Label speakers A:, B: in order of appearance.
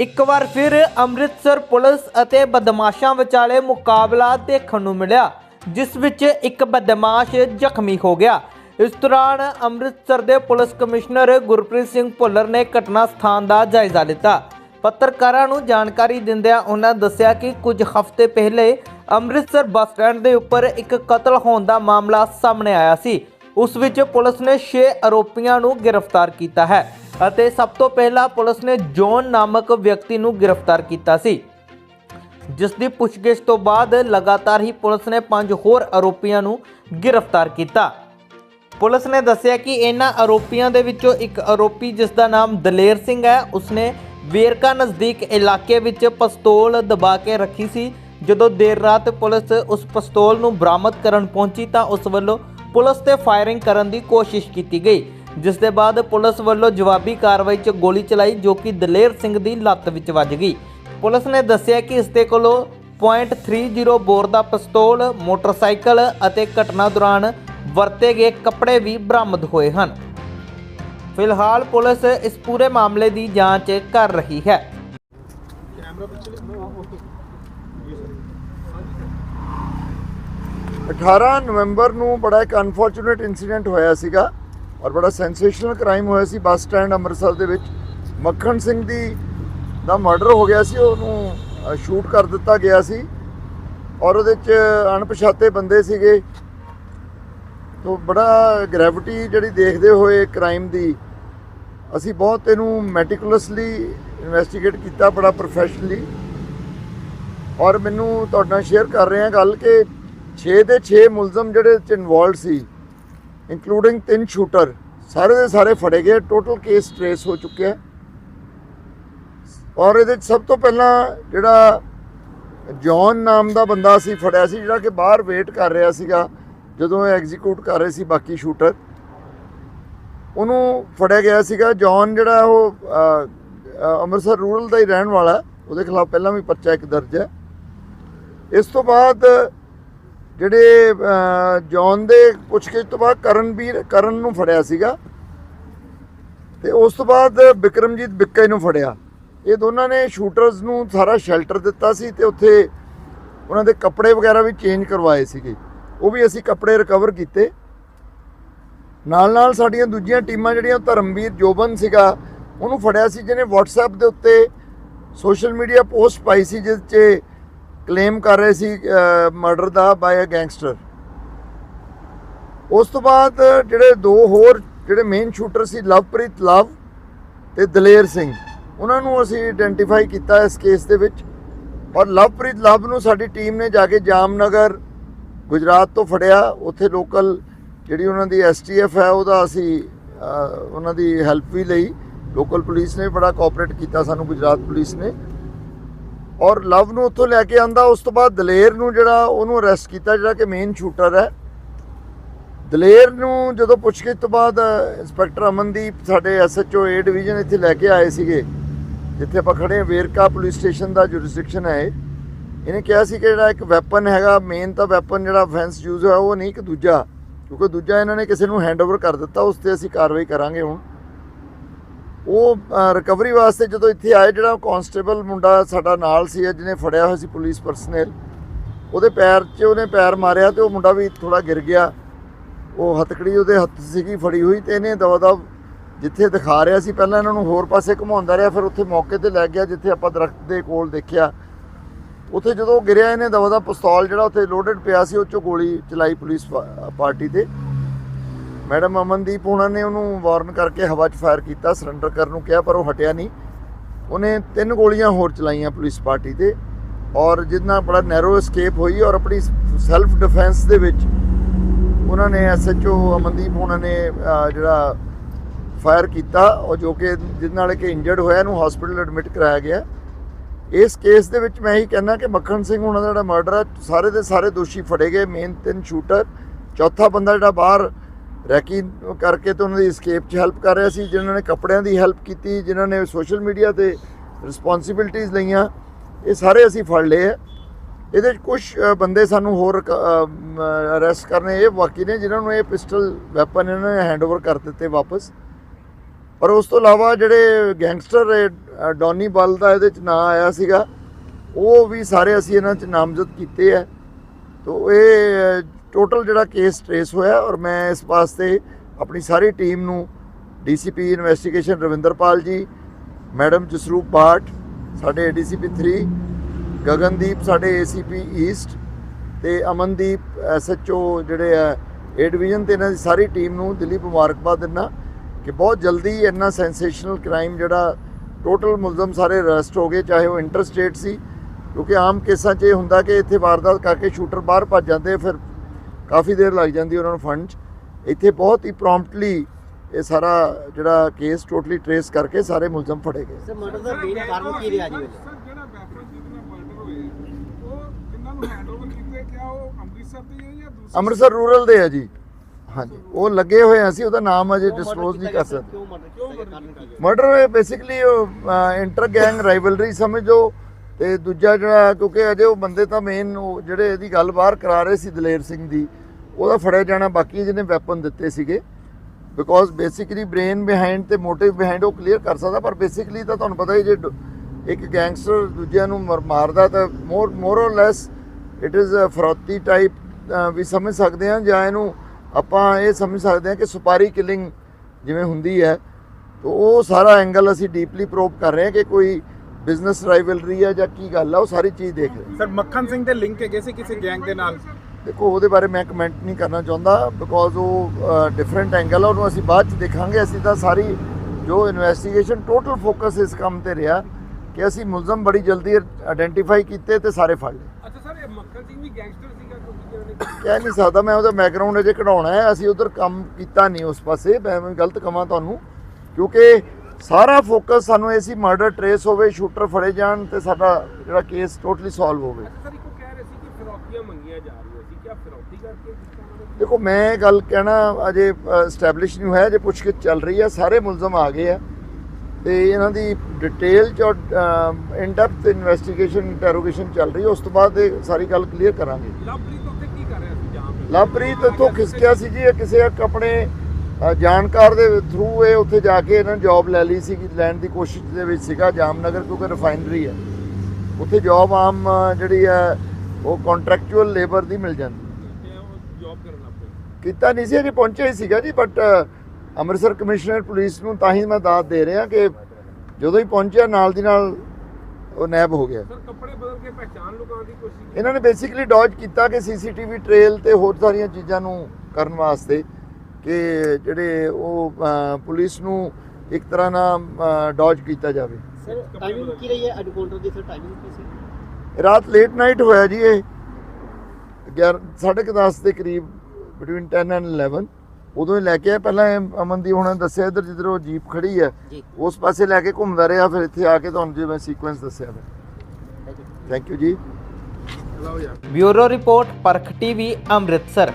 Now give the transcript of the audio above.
A: ਇੱਕ ਵਾਰ ਫਿਰ ਅੰਮ੍ਰਿਤਸਰ ਪੁਲਿਸ ਅਤੇ ਬਦਮਾਸ਼ਾਂ ਵਿਚਾਲੇ ਮੁਕਾਬਲਾ ਦੇਖਣ ਨੂੰ ਮਿਲਿਆ, ਜਿਸ ਵਿੱਚ ਇੱਕ ਬਦਮਾਸ਼ ਜ਼ਖਮੀ ਹੋ ਗਿਆ। ਇਸ ਦੌਰਾਨ ਅੰਮ੍ਰਿਤਸਰ ਦੇ ਪੁਲਿਸ ਕਮਿਸ਼ਨਰ ਗੁਰਪ੍ਰੀਤ ਸਿੰਘ ਭੁੱਲਰ ਨੇ ਘਟਨਾ ਸਥਾਨ ਦਾ ਜਾਇਜ਼ਾ ਲਿੱਤਾ। ਪੱਤਰਕਾਰਾਂ ਨੂੰ ਜਾਣਕਾਰੀ ਦਿੰਦਿਆਂ ਉਹਨਾਂ ਦੱਸਿਆ ਕਿ ਕੁਝ ਹਫ਼ਤੇ ਪਹਿਲੇ ਅੰਮ੍ਰਿਤਸਰ ਬੱਸ ਸਟੈਂਡ ਦੇ ਉੱਪਰ ਇੱਕ ਕਤਲ ਹੋਣ ਦਾ ਮਾਮਲਾ ਸਾਹਮਣੇ ਆਇਆ ਸੀ। ਉਸ ਵਿੱਚ ਪੁਲਿਸ ਨੇ 6 ਆਰੋਪੀਆਂ ਨੂੰ ਗ੍ਰਿਫਤਾਰ ਕੀਤਾ ਹੈ ਅਤੇ ਸਭ ਤੋਂ ਪਹਿਲਾਂ ਪੁਲਿਸ ਨੇ ਜੌਨ ਨਾਮਕ ਵਿਅਕਤੀ ਨੂੰ ਗ੍ਰਿਫਤਾਰ ਕੀਤਾ ਸੀ। ਜਿਸ ਦੀ ਪੁੱਛਗਿੱਛ ਤੋਂ ਬਾਅਦ ਲਗਾਤਾਰ ਹੀ ਪੁਲਿਸ ਨੇ ਪੰਜ ਹੋਰ ਆਰੋਪੀਆਂ ਨੂੰ ਗ੍ਰਿਫਤਾਰ ਕੀਤਾ। ਪੁਲਿਸ ਨੇ ਦੱਸਿਆ ਕਿ ਇਹਨਾਂ ਆਰੋਪੀਆਂ ਦੇ ਵਿੱਚੋਂ ਇੱਕ ਆਰੋਪੀ ਜਿਸ ਦਾ ਨਾਮ ਦਲੇਰ ਸਿੰਘ ਹੈ, ਉਸਨੇ ਵੇਰਕਾ ਨਜ਼ਦੀਕ ਇਲਾਕੇ ਵਿੱਚ ਪਿਸਤੌਲ ਦਬਾ ਕੇ ਰੱਖੀ ਸੀ। ਜਦੋਂ ਦੇਰ ਰਾਤ ਪੁਲਿਸ ਉਸ ਪਿਸਤੌਲ ਨੂੰ ਬਰਾਮਦ ਕਰਨ ਪਹੁੰਚੀ ਤਾਂ ਉਸ ਵੱਲੋਂ ਪੁਲਿਸ ਤੇ ਫਾਇਰਿੰਗ ਕਰਨ ਦੀ ਕੋਸ਼ਿਸ਼ ਕੀਤੀ ਗਈ, ਜਿਸ ਦੇ ਬਾਅਦ ਪੁਲਿਸ ਵੱਲੋਂ ਜਵਾਬੀ ਕਾਰਵਾਈ 'ਚ ਗੋਲੀ ਚਲਾਈ ਜੋ ਕਿ ਦਲੇਰ ਸਿੰਘ ਦੀ ਲੱਤ ਵਿੱਚ ਵੱਜ ਗਈ। ਪੁਲਿਸ ਨੇ ਦੱਸਿਆ ਕਿ ਇਸ ਦੇ ਕੋਲੋਂ .30 ਬੋਰ ਦਾ ਪਿਸਤੌਲ, ਮੋਟਰਸਾਈਕਲ ਅਤੇ ਘਟਨਾ ਦੌਰਾਨ ਵਰਤੇ ਗਏ ਕੱਪੜੇ ਵੀ ਬਰਾਮਦ ਹੋਏ ਹਨ। ਫਿਲਹਾਲ ਪੁਲਿਸ ਇਸ ਪੂਰੇ ਮਾਮਲੇ ਦੀ ਜਾਂਚ ਕਰ ਰਹੀ ਹੈ।
B: 18 ਨਵੰਬਰ ਨੂੰ ਬੜਾ ਇੱਕ ਅਨਫੋਰਚੂਨੇਟ ਇਨਸੀਡੈਂਟ ਹੋਇਆ ਸੀਗਾ ਔਰ ਬੜਾ ਸੈਂਸੇਸ਼ਨਲ ਕ੍ਰਾਈਮ ਹੋਇਆ ਸੀ ਬੱਸ ਸਟੈਂਡ ਅੰਮ੍ਰਿਤਸਰ ਦੇ ਵਿੱਚ। ਮੱਖਣ ਸਿੰਘ ਦੀ ਦਾ ਮਰਡਰ ਹੋ ਗਿਆ ਸੀ, ਉਹਨੂੰ ਸ਼ੂਟ ਕਰ ਦਿੱਤਾ ਗਿਆ ਸੀ ਔਰ ਉਹਦੇ ਚ ਅਣਪਛਾਤੇ ਬੰਦੇ ਸੀਗੇ। ਤੋਂ ਬੜਾ ਗ੍ਰੈਵਿਟੀ ਜਿਹੜੀ ਦੇਖਦੇ ਹੋਏ ਕ੍ਰਾਈਮ ਦੀ, ਅਸੀਂ ਬਹੁਤ ਇਹਨੂੰ ਮੈਟੀਕੂਲਸਲੀ ਇਨਵੈਸਟੀਗੇਟ ਕੀਤਾ ਬੜਾ ਪ੍ਰੋਫੈਸ਼ਨਲੀ ਔਰ ਮੈਨੂੰ ਤੁਹਾਡੇ ਨਾਲ ਸ਼ੇਅਰ ਕਰ ਰਹੇ ਹਾਂ ਗੱਲ ਕਿ 6 ਦੇ 6 ਮੁਲਜ਼ਮ ਜਿਹੜੇ ਚ ਇਨਵੋਲਡ ਸੀ ਇਨਕਲੂਡਿੰਗ ਤਿੰਨ ਸ਼ੂਟਰ ਸਾਰੇ ਦੇ ਸਾਰੇ ਫੜੇ ਗਏ ਟੋਟਲ ਕੇਸ ਟ੍ਰੇਸ ਹੋ ਚੁੱਕਿਆ ਔਰ ਇਹਦੇ 'ਚ ਸਭ ਤੋਂ ਪਹਿਲਾਂ ਜਿਹੜਾ ਜੌਨ ਨਾਮ ਦਾ ਬੰਦਾ ਸੀ, ਫੜਿਆ ਸੀ, ਜਿਹੜਾ ਕਿ ਬਾਹਰ ਵੇਟ ਕਰ ਰਿਹਾ ਸੀਗਾ, ਜਦੋਂ ਇਹ ਐਗਜ਼ੀਕਿਊਟ ਕਰ ਰਹੇ ਸੀ ਬਾਕੀ ਸ਼ੂਟਰ ਉਹਨੂੰ ਫੜਿਆ ਗਿਆ ਸੀਗਾ। ਜੌਨ ਜਿਹੜਾ ਉਹ ਅੰਮ੍ਰਿਤਸਰ ਰੂਰਲ ਦਾ ਹੀ ਰਹਿਣ ਵਾਲਾ ਉਹਦੇ ਖਿਲਾਫ ਪਹਿਲਾਂ ਵੀ ਪਰਚਾ ਇੱਕ ਦਰਜ ਹੈ। ਇਸ ਤੋਂ ਬਾਅਦ ਜਿਹੜੇ ਅ, ਜੌਨ ਦੇ ਪੁੱਛਗਿੱਛ ਤੋਂ ਬਾਅਦ ਕਰਨਵੀਰ ਕਰਨ ਨੂੰ ਫੜਿਆ ਸੀਗਾ। ਤੇ ਉਸ ਤੋਂ ਬਾਅਦ ਵਿਕਰਮਜੀਤ ਬਿੱਕੇ ਨੂੰ ਫੜਿਆ। ਇਹ ਦੋਨਾਂ ਨੇ ਸ਼ੂਟਰਸ ਨੂੰ ਸਾਰਾ ਸ਼ੈਲਟਰ ਦਿੱਤਾ ਸੀ ਤੇ ਉੱਥੇ ਉਹਨਾਂ ਦੇ ਕੱਪੜੇ ਵਗੈਰਾ ਵੀ ਚੇਂਜ ਕਰਵਾਏ ਸੀਗੇ। ਉਹ ਵੀ ਅਸੀਂ ਕੱਪੜੇ ਰਿਕਵਰ ਕੀਤੇ। ਨਾਲ ਨਾਲ ਸਾਡੀਆਂ ਦੂਜੀਆਂ ਟੀਮਾਂ ਜਿਹੜੀਆਂ ਧਰਮਵੀਰ ਜੋਬਨ ਸੀਗਾ ਉਹਨੂੰ ਫੜਿਆ ਸੀ ਜਿਹਨੇ WhatsApp ਦੇ ਉੱਤੇ ਸੋਸ਼ਲ ਮੀਡੀਆ ਪੋਸਟ ਪਾਈ ਸੀ ਜਿਸ 'ਚ ਕਲੇਮ ਕਰ ਰਹੇ ਸੀ ਮਰਡਰ ਦਾ ਬਾਈ ਅ ਗੈਂਗਸਟਰ ਉਸ ਤੋਂ ਬਾਅਦ ਜਿਹੜੇ ਦੋ ਹੋਰ ਜਿਹੜੇ ਮੇਨ ਸ਼ੂਟਰ ਸੀ, ਲਵਪ੍ਰੀਤ ਲਵ ਤੇ ਦਲੇਰ ਸਿੰਘ, ਉਹਨਾਂ ਨੂੰ ਅਸੀਂ ਆਇਡੈਂਟੀਫਾਈ ਕੀਤਾ ਇਸ ਕੇਸ ਦੇ ਵਿੱਚ। ਔਰ ਲਵਪ੍ਰੀਤ ਲਵ ਨੂੰ ਸਾਡੀ ਟੀਮ ਨੇ ਜਾ ਕੇ ਜਾਮਨਗਰ, ਗੁਜਰਾਤ ਤੋਂ ਫੜਿਆ। ਉੱਥੇ ਲੋਕਲ ਜਿਹੜੀ ਉਹਨਾਂ ਦੀ ਐਸਟੀਐਫ ਹੈ, ਉਹਦਾ ਅਸੀਂ ਉਹਨਾਂ ਦੀ ਹੈਲਪ ਵੀ ਲਈ। ਲੋਕਲ ਪੁਲਿਸ ਨੇ ਬੜਾ ਕੋਆਪਰੇਟ ਕੀਤਾ ਸਾਨੂੰ, ਗੁਜਰਾਤ ਪੁਲਿਸ ਨੇ। ਔਰ ਲਵ ਨੂੰ ਉੱਥੋਂ ਲੈ ਕੇ ਆਂਦਾ, ਉਸ ਤੋਂ ਬਾਅਦ ਦਲੇਰ ਨੂੰ ਜਿਹੜਾ ਉਹਨੂੰ ਅਰੈਸਟ ਕੀਤਾ, ਜਿਹੜਾ ਕਿ ਮੇਨ ਸ਼ੂਟਰ ਹੈ। ਦਲੇਰ ਨੂੰ ਜਦੋਂ ਪੁੱਛਗਿੱਛ ਤੋਂ ਬਾਅਦ ਇੰਸਪੈਕਟਰ ਅਮਨਦੀਪ ਸਾਡੇ ਐਸਐਚਓ ਏ ਡਿਵੀਜ਼ਨ ਇੱਥੇ ਲੈ ਕੇ ਆਏ ਸੀਗੇ, ਜਿੱਥੇ ਆਪਾਂ ਖੜੇ ਹਾਂ, ਵੇਰਕਾ ਪੁਲਿਸ ਸਟੇਸ਼ਨ ਦਾ ਜੁਰਿਸਡਿਕਸ਼ਨ ਹੈ ਇਹ। ਇਹਨੇ ਕਿਹਾ ਸੀ ਕਿ ਜਿਹੜਾ ਇੱਕ ਵੈਪਨ ਹੈਗਾ ਮੇਨ ਤਾਂ ਵੈਪਨ ਜਿਹੜਾ ਫੈਂਸ ਯੂਜ਼ ਹੋਇਆ, ਉਹ ਨਹੀਂ ਕਿ ਦੂਜਾ। ਕਿਉਂਕਿ ਦੂਜਾ ਇਹਨਾਂ ਨੇ ਕਿਸੇ ਨੂੰ ਹੈਂਡਓਵਰ ਕਰ ਦਿੱਤਾ, ਉਸ ਤੇ ਅਸੀਂ ਕਾਰਵਾਈ ਕਰਾਂਗੇ ਹੁਣ। ਉਹ ਰਿਕਵਰੀ ਵਾਸਤੇ ਜਦੋਂ ਇੱਥੇ ਆਏ, ਜਿਹੜਾ ਕਾਂਸਟੇਬਲ ਮੁੰਡਾ ਸਾਡਾ ਨਾਲ ਸੀ ਜਿਹਨੇ ਫੜਿਆ ਹੋਇਆ ਸੀ ਪੁਲਿਸ ਪਰਸਨਲ ਉਹਦੇ ਪੈਰ 'ਚ ਉਹਨੇ ਪੈਰ ਮਾਰਿਆ ਤੇ ਉਹ ਮੁੰਡਾ ਵੀ ਥੋੜਾ ਗਿਰ ਗਿਆ। ਉਹ ਹੱਥਕੜੀ ਉਹਦੇ ਹੱਥ ਸੀਗੀ, ਫੜੀ ਹੋਈ ਤੇ ਇਹਨੇ ਦਵਾ ਦਵ ਜਿੱਥੇ ਦਿਖਾ ਰਿਹਾ ਸੀ, ਪਹਿਲਾਂ ਇਹਨਾਂ ਨੂੰ ਹੋਰ ਪਾਸੇ ਘੁਮਾਉਂਦਾ ਰਿਹਾ, ਫਿਰ ਉੱਥੇ ਮੌਕੇ ਤੇ ਲੈ ਗਿਆ, ਜਿੱਥੇ ਆਪਾਂ ਦਰਖਤ ਦੇ ਕੋਲ ਦੇਖਿਆ। ਉੱਥੇ ਜਦੋਂ ਉਹ ਗਿਰਿਆ, ਇਹਨੇ ਦਵਾ ਦਾ ਪਿਸਤੌਲ ਜਿਹੜਾ ਉੱਥੇ ਲੋਡਡ ਪਿਆ ਸੀ, ਉਹ ਚੋਂ ਗੋਲੀ ਚਲਾਈ ਪੁਲਿਸ ਪਾਰਟੀ ਤੇ। ਮੈਡਮ ਅਮਨਦੀਪ ਉਹਨਾਂ ਨੇ ਉਹਨੂੰ ਵਾਰਨ ਕਰਕੇ ਹਵਾ 'ਚ ਫਾਇਰ ਕੀਤਾ ਸਰੈਂਡਰ ਕਰਨ ਨੂੰ ਕਿਹਾ, ਪਰ ਉਹ ਹਟਿਆ ਨਹੀਂ। ਉਹਨੇ ਤਿੰਨ ਗੋਲੀਆਂ ਹੋਰ ਚਲਾਈਆਂ ਪੁਲਿਸ ਪਾਰਟੀ ਤੇ ਔਰ ਜਿੰਨਾ ਬੜਾ ਨੈਰੋ ਐਸਕੇਪ ਹੋਈ ਔਰ ਆਪਣੀ ਸੈਲਫ ਡਿਫੈਂਸ ਦੇ ਵਿੱਚ ਉਹਨਾਂ ਨੇ ਐਸਐਚਓ ਅਮਨਦੀਪ ਉਹਨਾਂ ਨੇ ਜਿਹੜਾ ਫਾਇਰ ਕੀਤਾ ਔਰ ਜੋ ਕਿ ਜਿਸ ਨਾਲ ਕਿ ਇੰਜਰਡ ਹੋਇਆ, ਇਹਨੂੰ ਹਸਪੀਟਲ ਐਡਮਿਟ ਕਰਾਇਆ ਗਿਆ। ਇਸ ਕੇਸ ਦੇ ਵਿੱਚ ਮੈਂ ਇਹੀ ਕਹਿਣਾ ਕਿ ਮੱਖਣ ਸਿੰਘ ਉਹਨਾਂ ਦਾ ਜਿਹੜਾ ਮਰਡਰ ਹੈ ਸਾਰੇ ਦੇ ਸਾਰੇ ਦੋਸ਼ੀ ਫੜੇ ਗਏ ਮੇਨ ਤਿੰਨ ਸ਼ੂਟਰ ਚੌਥਾ ਬੰਦਾ ਜਿਹੜਾ ਬਾਹਰ ਰੈਕੀ ਕਰਕੇ ਤੇ ਉਹਨਾਂ ਦੀ escape 'ਚ ਹੈਲਪ ਕਰ ਰਿਹਾ ਸੀ ਜਿਨ੍ਹਾਂ ਨੇ ਕੱਪੜਿਆਂ ਦੀ ਹੈਲਪ ਕੀਤੀ ਜਿਨ੍ਹਾਂ ਨੇ ਸੋਸ਼ਲ ਮੀਡੀਆ ਤੇ ਰਿਸਪੌਂਸਿਬਿਲਟੀਆਂ ਲਈਆਂ ਇਹ ਸਾਰੇ ਅਸੀਂ ਫੜ ਲਏ ਆ। ਇਹਦੇ 'ਚ ਕੁਝ ਬੰਦੇ ਸਾਨੂੰ ਹੋਰ ਅਰੈਸਟ ਕਰਨੇ ਇਹ ਬਾਕੀ ਨੇ ਜਿਨ੍ਹਾਂ ਨੂੰ ਇਹ ਪਿਸਟਲ ਵੈਪਨ ਇਹਨਾਂ ਨੇ ਹੈਂਡਓਵਰ ਕਰ ਦਿੱਤੇ ਵਾਪਸ। ਪਰ ਉਸ ਤੋਂ ਇਲਾਵਾ ਜਿਹੜੇ ਗੈਂਗਸਟਰ ਅ, ਡੌਨੀ ਬਲ ਦਾ ਇਹਦੇ ਚ ਨਾਂ ਆਇਆ ਸੀਗਾ ਉਹ ਵੀ ਸਾਰੇ ਅਸੀਂ ਇਹਨਾਂ ਚ ਨਾਮਜ਼ਦ ਕੀਤੇ ਆ। ਤੋ ਇਹ ਟੋਟਲ ਜਿਹੜਾ ਕੇਸ ਟ੍ਰੇਸ ਹੋਇਆ ਔਰ ਮੈਂ ਇਸ ਵਾਸਤੇ ਆਪਣੀ ਸਾਰੀ ਟੀਮ ਨੂੰ DCP investigation Ravinderpal ji, madam Jasroop ਬਾਟ ਸਾਡੇ ਏਡੀਸੀਪੀ 3 ਗਗਨਦੀਪ ਸਾਡੇ ਏਸੀਪੀ ਈਸਟ ਤੇ ਅਮਨਦੀਪ ਐਸਐਚਓ ਜਿਹੜੇ ਆ ਏ ਡਿਵੀਜ਼ਨ ਤੇ ਇਹਨਾਂ ਦੀ ਸਾਰੀ ਟੀਮ ਨੂੰ ਦਿੱਲੀ ਮੁਬਾਰਕਬਾਦ ਦਿੰਦਾ ਕਿ ਬਹੁਤ ਜਲਦੀ ਇੰਨਾ ਸੈਂਸੇਸ਼ਨਲ ਕ੍ਰਾਈਮ ਜਿਹੜਾ ਟੋਟਲ ਮੁਲਜ਼ਮ ਸਾਰੇ ਅਰੈਸਟ ਹੋ ਗਏ, ਚਾਹੇ ਉਹ ਇੰਟਰਸਟੇਟ ਸੀ, ਕਿਉਂਕਿ ਆਮ ਕੇਸਾਂ 'ਚ ਇਹ ਹੁੰਦਾ ਕਿ ਇੱਥੇ ਵਾਰਦਾਤ ਕਰਕੇ ਸ਼ੂਟਰ ਬਾਹਰ ਭੱਜ ਜਾਂਦੇ ਫਿਰ ਕਾਫੀ ਦੇਰ ਲੱਗ ਜਾਂਦੀ ਉਹਨਾਂ ਨੂੰ ਫੰਡ 'ਚ। ਇੱਥੇ ਬਹੁਤ ਹੀ ਪ੍ਰੋਮਪਟਲੀ ਇਹ ਸਾਰਾ ਜਿਹੜਾ ਕੇਸ ਟੋਟਲੀ ਟਰੇਸ ਕਰਕੇ ਸਾਰੇ ਮੁਲਜ਼ਮ ਫੜੇ ਗਏ।
C: ਸਰ ਮਰਡਰ ਦਾ ਮੇਨ ਕਾਰਨ ਕੀ ਰਿਹਾ ਜੀ ਵੇਲੇ
D: ਸਰ ਜਿਹੜਾ ਵੈਪਨ ਜਿਹਦੇ ਨਾਲ ਮਰਡਰ ਹੋਏ ਉਹ ਜਿਨ੍ਹਾਂ ਨੂੰ ਹੈਂਡਓਵਰ ਕੀਤੇ ਕਿਆ ਉਹ ਅੰਮ੍ਰਿਤਸਰ ਦੇ ਹੀ ਹੈ ਜਾਂ ਦੂਸਰੇ
B: ਅੰਮ੍ਰਿਤਸਰ ਰੂਰਲ ਦੇ ਆ ਜੀ। ਹਾਂਜੀ ਉਹ ਲੱਗੇ ਹੋਏ ਆ ਅਸੀਂ ਉਹਦਾ ਨਾਮ ਅਜੇ ਡਿਸਕਲੋਜ਼ ਨਹੀਂ ਕਰ ਸਕਦੇ।
C: Murder
B: basically inter gang rivalry ਸਮਝੋ ਤੇ ਦੂਜਾ ਜਿਹੜਾ ਕਿਉਂਕਿ ਅਜੇ ਉਹ ਬੰਦੇ ਤਾਂ ਮੇਨ ਜਿਹੜੇ ਇਹਦੀ ਗੱਲ ਬਾਹਰ ਕਰਾ ਰਹੇ ਸੀ ਦਲੇਰ ਸਿੰਘ ਦੀ ਉਹਦਾ ਫੜਿਆ ਜਾਣਾ, ਬਾਕੀ ਜਿਹਨੇ ਵੈਪਨ ਦਿੱਤੇ ਸੀਗੇ ਬਿਕੋਜ਼ ਬੇਸਿਕਲੀ ਬ੍ਰੇਨ ਬਿਹਾਈਂਡ ਤੇ ਮੋਟਿਵ ਬਿਹਾਈਂਡ ਉਹ ਕਲੀਅਰ ਕਰ ਸਕਦਾ, ਪਰ ਬੇਸਿਕਲੀ ਤਾਂ ਤੁਹਾਨੂੰ ਪਤਾ ਹੀ ਜੇ ਇੱਕ ਗੈਂਗਸਟਰ ਦੂਜਿਆਂ ਨੂੰ ਮਰ- ਮਾਰਦਾ ਤਾਂ more more or less it is a ਫਰੋਤੀ type ਵੀ ਸਮਝ ਸਕਦੇ ਹਾਂ, ਜਾਂ ਇਹਨੂੰ ਆਪਾਂ ਇਹ ਸਮਝ ਸਕਦੇ ਹਾਂ ਕਿ ਸੁਪਾਰੀ ਕਿਲਿੰਗ ਜਿਵੇਂ ਹੁੰਦੀ ਹੈ। ਤਾਂ ਉਹ ਸਾਰਾ ਐਂਗਲ ਅਸੀਂ ਡੀਪਲੀ ਪ੍ਰੋਬ ਕਰ ਰਹੇ ਹਾਂ ਕਿ ਕੋਈ ਬਿਜ਼ਨਸ ਰਾਈਵਲਰੀ ਹੈ ਜਾਂ ਕੀ ਗੱਲ ਆ, ਉਹ ਸਾਰੀ ਚੀਜ਼ ਦੇਖ ਰਹੇ
D: ਸਰ, ਮੱਖਣ ਸਿੰਘ ਦੇ ਲਿੰਕ ਹੈਗੇ ਸੀ ਕਿਸੇ ਗੈਂਗ ਦੇ ਨਾਲ?
B: ਦੇਖੋ ਉਹਦੇ ਬਾਰੇ ਮੈਂ ਕਮੈਂਟ ਨਹੀਂ ਕਰਨਾ ਚਾਹੁੰਦਾ ਬਿਕੋਜ਼ ਉਹ ਡਿਫਰੈਂਟ ਐਂਗਲ ਆ ਉਹਨੂੰ ਅਸੀਂ ਬਾਅਦ ਚ ਦੇਖਾਂਗੇ। ਅਸੀਂ ਤਾਂ ਸਾਰੀ ਜੋ ਇਨਵੈਸਟੀਗੇਸ਼ਨ ਟੋਟਲ ਫੋਕਸ ਇਸ ਕੰਮ ਤੇ ਰਿਹਾ ਕਿ ਅਸੀਂ ਮੁਲਜ਼ਮ ਬੜੀ ਜਲਦੀ ਆਇਡੈਂਟੀਫਾਈ ਕੀਤੇ ਤੇ ਸਾਰੇ ਫੜ ਲਏ।
D: ਅੱਛਾ ਸਰ ਇਹ ਮੱਖਣ ਸਿੰਘ ਵੀ ਗੈਂਗਸਟਰ ਸੀਗਾ ਕਿਉਂਕਿ
B: ਕਹਿ ਨਹੀਂ ਸਕਦਾ ਮੈਂ ਉਹਦਾ ਬੈਕਗ੍ਰਾਉਂਡ ਅਜੇ ਕਢਾਉਣਾ ਹੈ। ਅਸੀਂ ਉਧਰ ਕੰਮ ਕੀਤਾ ਨਹੀਂ ਉਸ ਪਾਸੇ ਮੈਂ ਮੈਂ ਗਲਤ ਕਹਾਂ ਤੁਹਾਨੂੰ ਕਿਉਂਕਿ ਸਾਰਾ ਫੋਕਸ ਸਾਨੂੰ ਇਹ ਸੀ ਮਰਡਰ ਟਰੇਸ ਹੋਵੇ ਸ਼ੂਟਰ ਫੜੇ ਜਾਣ ਤੇ ਸਾਡਾ ਜਿਹੜਾ ਕੇਸ ਟੋਟਲੀ ਸੋਲਵ ਹੋਵੇ।
D: ਫਿਰੌਤੀਆਂ ਮੰਗੀਆਂ ਜਾ ਰਹੀਆਂ ਸੀ। ਕਿ ਫਿਰੌਤੀ ਕਰਕੇ
B: ਦੇਖੋ ਮੈਂ ਗੱਲ ਕਹਿਣਾ ਅਜੇ ਸਟੈਬਲਿਸ਼ ਨਹੀਂ ਹੋਇਆ ਜੇ ਪੁੱਛਗਿੱਛ ਚੱਲ ਰਹੀ ਹੈ ਸਾਰੇ ਮੁਲਜ਼ਮ ਆ ਗਏ ਆ। ਤੇ ਇਹਨਾਂ ਦੀ ਡਿਟੇਲ ਚ ਇਨ ਡੈਪਥ ਇਨਵੈਸਟੀਗੇਸ਼ਨ ਇੰਟਰੋਗੇਸ਼ਨ ਚੱਲ ਰਹੀ ਹੈ ਉਸ ਤੋਂ ਬਾਅਦ ਇਹ ਸਾਰੀ ਗੱਲ ਕਲੀਅਰ ਕਰਾਂਗੇ।
D: ਲਵਪ੍ਰੀਤ ਉੱਥੇ ਕੀ ਕਰ ਰਿਹਾ ਸੀ ਜਾਮ?
B: ਲਵਪ੍ਰੀਤ ਇੱਥੋਂ ਖਿਸਕਿਆ ਸੀ ਜੀ ਇਹ ਕਿਸੇ ਇੱਕ ਆਪਣੇ ਜਾਣਕਾਰ ਦੇ ਥਰੂ ਇਹ ਉੱਥੇ ਜਾ ਕੇ ਇਹਨਾਂ ਜੌਬ ਲੈ ਲਈ ਸੀ ਲੈਣ ਦੀ ਕੋਸ਼ਿਸ਼ ਦੇ ਵਿੱਚ ਸੀਗਾ ਜਾਮਨਗਰ ਕਿਉਂਕਿ ਰਿਫਾਈਨਰੀ ਹੈ ਉੱਥੇ ਜੌਬ ਆਮ ਜਿਹੜੀ ਹੈ ਉਹ ਕੰਟਰੈਕਚੁਅਲ ਲੇਬਰ ਦੀ ਮਿਲ ਜਾਂਦੀ।
D: ਜੌਬ ਕਰਨ
B: ਕੀਤਾ ਨਹੀਂ ਸੀ ਅਜੇ ਪਹੁੰਚਿਆ ਹੀ ਸੀਗਾ ਜੀ ਬਟ ਅੰਮ੍ਰਿਤਸਰ ਕਮਿਸ਼ਨਰ ਪੁਲਿਸ ਨੂੰ ਤਾਂ ਹੀ ਮੈਂ ਦਾਤ ਦੇ ਰਿਹਾ ਕਿ ਜਦੋਂ ਹੀ ਪਹੁੰਚਿਆ ਨਾਲ ਦੀ ਨਾਲ ਉਹ ਨੈਬ ਹੋ ਗਿਆ।
D: ਸਰ ਕੱਪੜੇ ਬਦਲ ਕੇ ਪਹਿਚਾਨ ਲੁਕਾਉਣ ਦੀ ਕੋਸ਼ਿਸ਼ ਕੀਤੀ।
B: ਇਹਨਾਂ ਨੇ ਬੇਸਿਕਲੀ ਡੌਜ ਕੀਤਾ ਕਿ ਸੀਸੀਟੀਵੀ ਟ੍ਰੇਲ ਤੇ ਹੋਰ ਸਾਰੀਆਂ ਚੀਜ਼ਾਂ ਨੂੰ ਕਰਨ ਵਾਸਤੇ ਕਿ ਜਿਹੜੇ ਉਹ ਪੁਲਿਸ ਨੂੰ ਇੱਕ ਤਰ੍ਹਾਂ ਨਾਲ ਡੌਜ ਕੀਤਾ ਜਾਵੇ।
C: ਸਰ ਟਾਈਮਿੰਗ ਕੀ ਰਹੀ ਹੈ? ਐਨਕਾਊਂਟਰ ਦੀ ਸਰ ਟਾਈਮਿੰਗ ਕੀ ਸੀ?
B: ਰਾਤ ਲੇਟ ਨਾਈਟ ਹੋਇਆ ਜੀ ਇਹ। 10:30 ਦੇ ਕਰੀਬ ਬਿਟਵੀਨ 10 ਐਂਡ 11 ਉਦੋਂ ਹੀ ਲੈ ਕੇ ਆਏ ਪਹਿਲਾਂ ਇਹ ਅਮਨਦੀਪ ਹੁਣਾਂ ਦੱਸਿਆ ਇੱਧਰ ਜਿੱਧਰ ਉਹ ਜੀਪ ਖੜੀ ਹੈ ਉਸ ਪਾਸੇ ਲੈ ਕੇ ਘੁੰਮਦਾ ਰਿਹਾ ਫਿਰ ਇੱਥੇ ਆ ਕੇ ਤੁਹਾਨੂੰ ਜਿਵੇਂ ਸੀਕੁਐਂਸ ਦੱਸਿਆ ਮੈਂ।
C: ਥੈਂਕ ਯੂ
B: ਜੀ।
A: Bureau report Parakh TV Amritsar.